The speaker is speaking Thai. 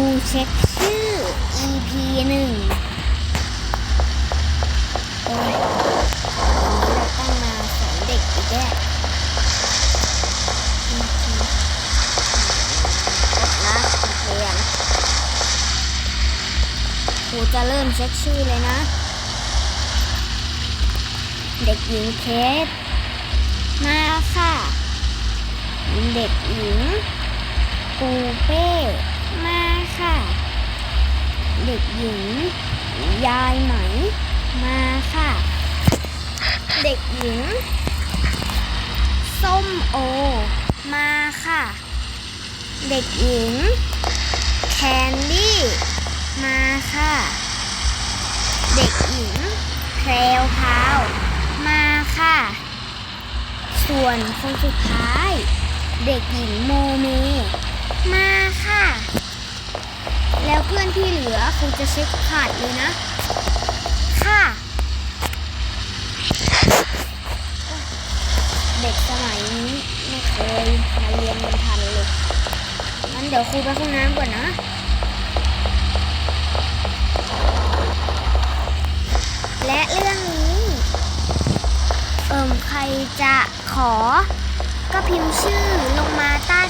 กูเช็คชื่อ EP หนึ่งโอ้ยวันนี้เราต้องมาสอนเด็กอีกแล้วนะนักเรียนครูจะเริ่มเช็คชื่อเลยนะ เด็กหญิงเคสมาค่ะ เด็กหญิง ปูเป้ มาค่ะ เด็กหญิง ยายไหมมาค่ะ เด็กหญิง ส้มโอ มาค่ะ เด็กหญิง แคนดี้ มาค่ะ เด็กหญิงแพรวพาว มาค่ะ ส่วนคนสุดท้าย เด็กหญิงโมเม มาค่ะ เพื่อนที่เหลือครูจะเช็คขาดเลยนะ ค่ะ เด็กสมัยนี้ไม่เคยมาเรียนมันทันเลยงั้นเดี๋ยวครูไปห้องน้ำก่อนนะและเรื่องนี้ เอิ่มใครจะขอ ก็พิมพ์ชื่อลงมาใต้